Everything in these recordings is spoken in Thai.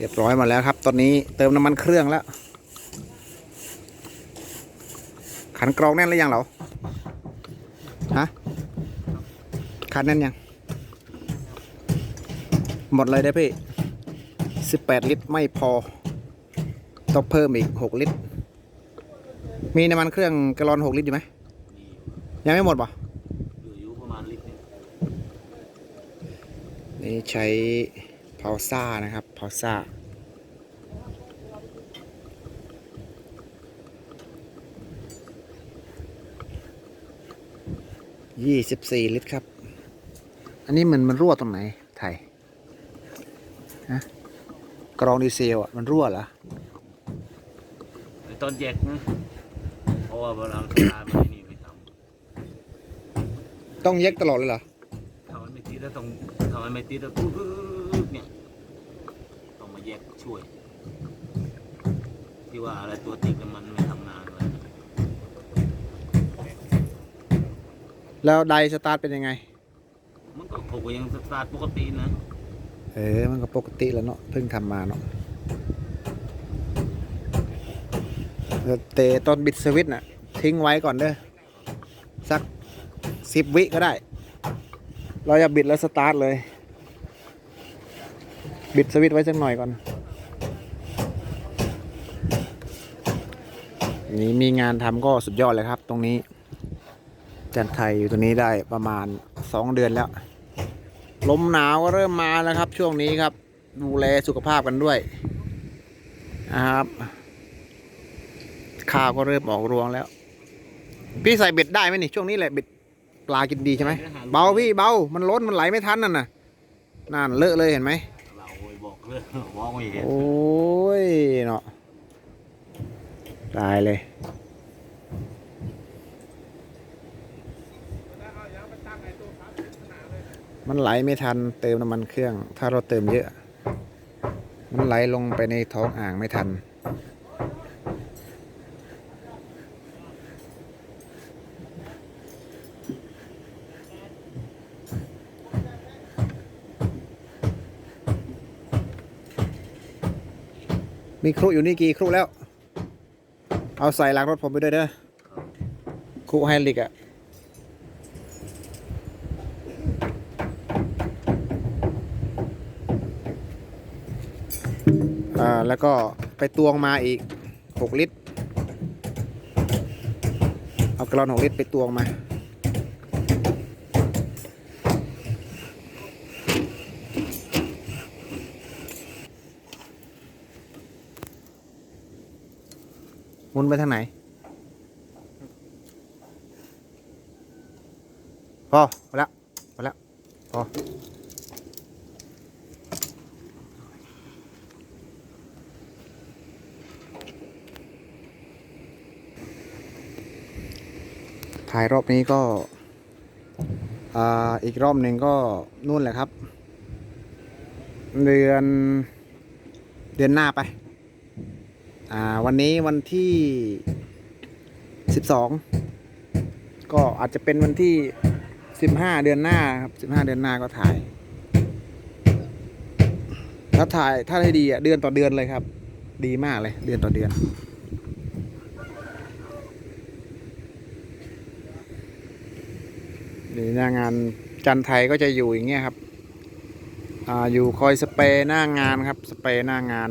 เรียบร้อยหมาแล้วครับ ตอนนี้เติมน้ำมันเครื่องแล้ว ขันกรองแน่นหรือยังเหรอฮะขันแน่นยัง หมดเลยได้อพี่สิบแปดลิตรไม่พอ ต้องเพิ่มอีกหกลิตร มีน้ำมันเครื่องแกลลอนหกลิตรอยู่ไหม ยังไม่หมดป่ะอยู่อายุประมาณลิตรหนึงนี่ใช้ พาวซ่านะครับพาวซ่ายี่สิบสี่ลิตรครับ อันนี้มันมันรั่วตรงไหนไทยฮะกรองดีเซลอะ มันรั่วเหรอไอ้ตอนแยกนะเพราะว่าเวลาทำงานมันนี่ไม่ทต้องเย็กตลอดเลยเหรอำถ้ามันไม่ ติดแล้วต้องถ้ามันไม่ติดแล้วปุ๊บเนี่ยต้องมาแยกช่วย ที่ว่าอะไรตัวติดแล้วมันไม่ทำงานอะไรแล้วไดสตาร์ทเป็นยังไง มันก็ผมก็ยังสตาร์ทปกตินะเออ มันก็ปกติแล้วเนาะเพิ่งทำมาเนาะแต่ตอนบิดสวิตช์น่ะ ทิ้งไว้ก่อนเด้อสักสิบวิก็ได้ เราจะบิดแล้วสตาร์ทเลย บิดสวิตไว้สักหน่อยก่อน นี่มีงานทำก็สุดยอดเลยครับตรงนี้ จันไทยอยู่ตรงนี้ได้ประมาณสองเดือนแล้ว ลมหนาวก็เริ่มมาแล้วครับ ช่วงนี้ครับ ดูแลสุขภาพกันด้วยนะครับ ข้าวก็เริ่มออกรวงแล้ว พี่ใส่เบ็ดได้ไหมนี่ช่วงนี้แหละเบ็ด ปลากินดีใช่ไหมเบาพี่เบา มันล้นมันไหลไม่ทันนั่นน่ะนั่นเลอะเลยเห็นไหมเราโวยบอกเลยมองไม่เห็นโอ้ยเนาะตายเลยมันไหลไม่ทันเติมน้ำมันเครื่อง ถ้าเราเติมเยอะ มันไหลลงไปในท้องอ่างไม่ทัน มีครุอยู่นี่กี่ครุแล้ว เอาใส่หลังรถผมไปด้วยเด้อครุไฮลิกอะอ่า แล้วก็ไปตวงมาอีก 6 ลิตร เอากระลอน6ลิตรไปตวงมา มุนไปทางไหนพอพอแล้วพอแล้วพอถ่ายรอบนี้ก็อ,อีกรอบหนึ่งก็นู่นแหละครับ เดือนเดือนหน้าไป อ่าวันนี้วันที่สิบสองก็อาจจะเป็นวันที่สิบห้าเดือนหน้าครับสิบห้าเดือนหน้าก็ถ่าย ถ้าถ่ายถ้าได้ดีอะเดือนต่อเดือนเลยครับ ดีมากเลย เดือนต่อเดือนนี่หน้างานจันไทยก็จะอยู่อย่างเงี้ยครับ อ่าอยู่คอยสเปรย์หน้างานครับ สเปรย์หน้างาน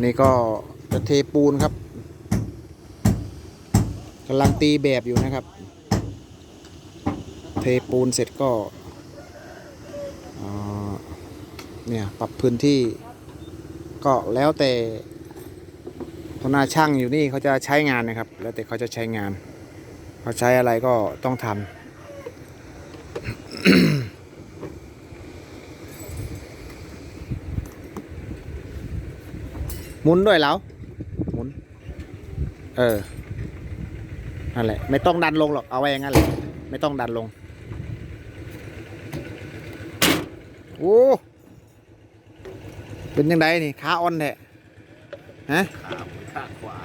ตอนนี้ก็จะเทปูนครับกำลังตีแบบอยู่นะครับ เทปูนเสร็จก็เนี่ยปรับพื้นที่ก็แล้วแต่พนาช่างอยู่นี่เขาจะใช้งานนะครับ แล้วแต่เขาจะใช้งานเขาใช้อะไรก็ต้องทำ หมุนด้วยแล้วหมุน เออนั่นแหละ ไม่ต้องดันลงหรอกเอาไว้อย่างนั้นแหละไม่ต้องดันลงโอ้เป็นยังไงนี่ขาอ่อนแท้ฮะขาขาขวา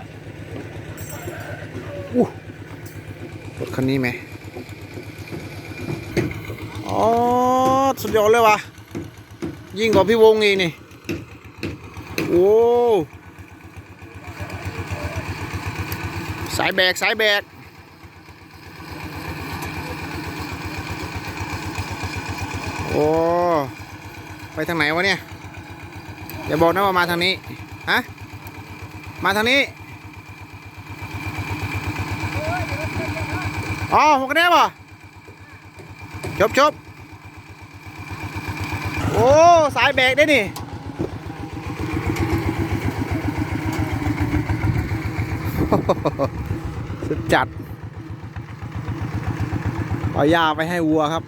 รถคันนี้ไหมอ๋อสุดยอดเลยว่ะยิ่งกว่าพี่วงอีกนี่ โอ้สายแบก สายแบก โอ้ ไปทางไหนวะเนี่ยอย่าบอกนะว่ามาทางนี้ ฮะ มาทางนี้อ๋อหกคะแนนป่ะจบจบโอ้ สายแบกได้นี่ สุดจัดเอาหญ้าไปให้วัวครับ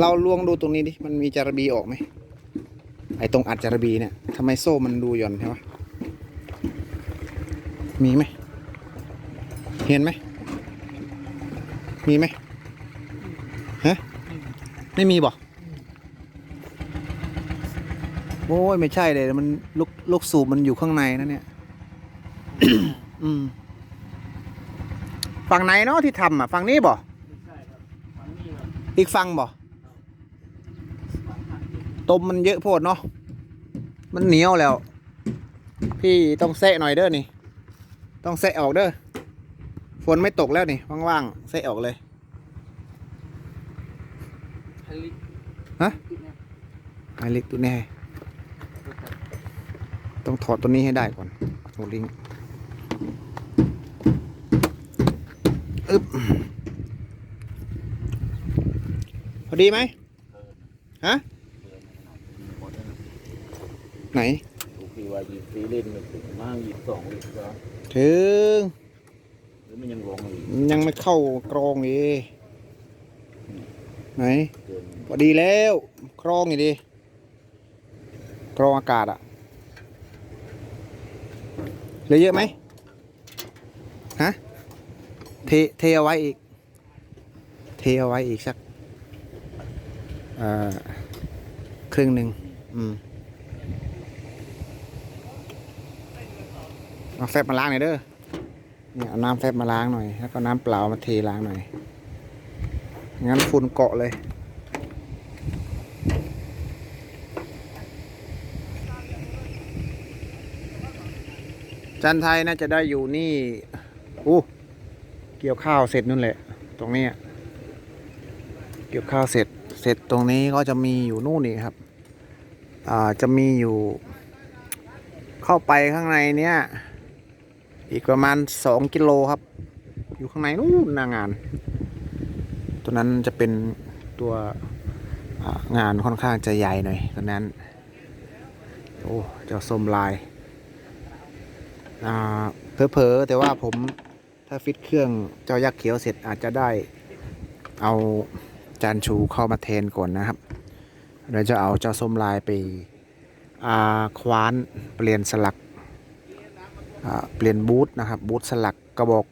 เราลวงดูตรงนี้ดิ มันมีจารบีออกไหม ไอตรงอัดจารบีเนี่ยทำไมโซ่มันดูหย่อนใช่ปะมีไหม เห็นไหม มีไหมฮะ ไม่มีบ่ โอ้ยไม่ใช่เลยมันลูกลูกสูบมันอยู่ข้างในนะเนี่ย อืมฝั่งไหนเนาะที่ทำอะฝั่งนี้บ่อีกฝั่งบ่ตมมันเยอะโพดเนาะมันเหนียวแล้ว พี่ต้องแซะหน่อยเด้อนี่ ต้องแซะออกเด้อฝนไม่ตกแล้วนี่ว่างๆแซะออกเลยฮะไอเล็กตัวแน่ ต้องถอดตัวนี้ให้ได้ก่อนโหลิงอึ๊บพอดีไหมฮะไหนลูกพี่ว่ายีซีเล่นไม่ถึงมากยีสองอีกแล้วถึงหรือมันยังลงอีกมันยังไม่เข้ากรองอีกไหนเกินพอดีแล้วกรองอีกดีกรองอากาศอะ เหลือเยอะไหมฮะเทเทเอาไว้อีก เทเอาไว้อีกสักครึ่งหนึ่งอืมเอาแฟบมาล้างหน่อยเด้อเนี่ยเอาน้ำแฟบมาล้างหน่อย แล้วก็น้ำเปล่ามาเทล้างหน่อย งั้นฝุ่นเกาะเลย จันไทยน่าจะได้อยู่นี่อู้เกี่ยวข้าวเสร็จนู่นแหละ ตรงนี้เกี่ยวข้าวเสร็จเสร็จตรงนี้ก็จะมีอยู่นู่นนี่ครับอ่าจะมีอยู่ เข้าไปข้างในเนี้ยอีกประมาณสองกิโลครับ อยู่ข้างในนู่นหนางาน ตัวนั้นจะเป็นตัวงานค่อนข้างจะใหญ่หน่อยตัวนั้น โอ้เจ้าส้มลาย อ่าเพอๆแต่ว่าผมถ้าฟิตเครื่องเจ้ายักษ์เขียวเสร็จอาจจะได้เอาจานชูเข้ามาแทนก่อนนะครับเดี๋ยวจะเอาเจ้าส้มลายไปคว้านเปลี่ยนสลักเปลี่ยนบูทนะครับบูทสลักกระบอก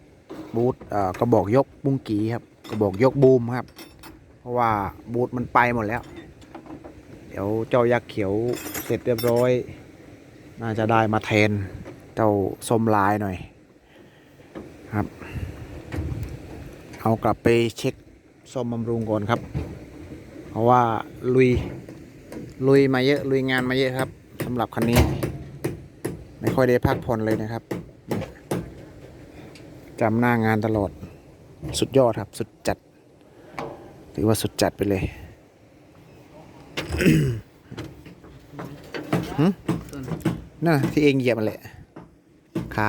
บูทกระบอกยกบุ้งกีครับกระบอกยกบูมครับ เพราะว่าบูทมันไปหมดแล้ว เดี๋ยวเจ้ายักษ์เขียวเสร็จเรียบร้อย น่าจะได้มาแทน เจ้าส้มลายหน่อยครับ เอากลับไปเช็คซ่อมบำรุงก่อนครับ เพราะว่าลุยลุยมาเยอะลุยงานมาเยอะครับสำหรับคันนี้ ไม่ค่อยได้พักผ่อนเลยนะครับจำหน้างานตลอดสุดยอดครับ สุดจัดถือว่าสุดจัดไปเลยนั่นที่เองเหยียบมันแหละ ขา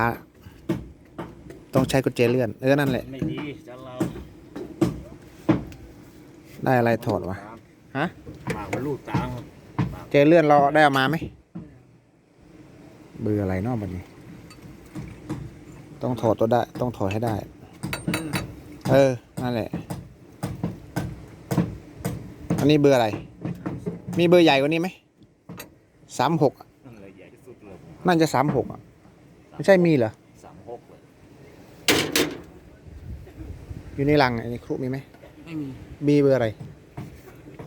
ต้องใช้กุญแจเลื่อน เออ นั่นแหละ ไม่ดีจะเราได้อะไรถอดวะ ฮะปากมันลูกตางเจเลื่อนเราได้เอามาไหม เบอร์อะไรเนอกบันนี้ ต้องถอดตัวได้ ต้องถอดให้ได้ เออ นั่นแหละ อันนี้เบอร์อะไร มีเบอร์ใหญ่กว่านี้ไหม สามหก นั่นเลยใหญ่ที่สุดเลย น่าจะสามหกอะ ไม่ใช่มีเหรอสามหกเลยอยู่ในรังไอ้ในครุมีไหมไม่มีมีเบอร์อะไร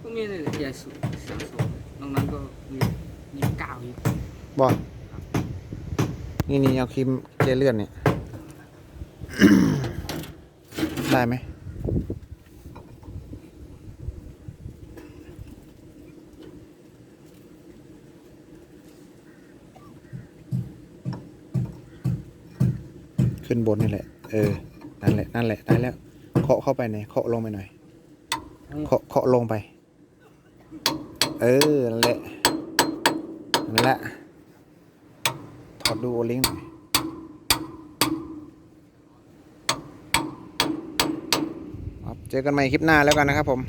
ก็มีแต่ใหญ่สุดสามสุดนอกนั้นก็มียี่สิบเก้าอีกบอนี่นี่เอาครีมเจเลื่อนเนี่ยดได้ไหม ขึ้นบนนี่แหละ เออ นั่นแหละ นั่นแหละ ได้แล้ว เคาะเข้าไปเนี่ยเคาะลงไปหน่อย เคาะ เคาะลงไป เออ นั่นแหละ นั่นแหละ ถอดดูโอลิงหน่อยครับเจอกันใหม่คลิปหน้าแล้วกันนะครับผม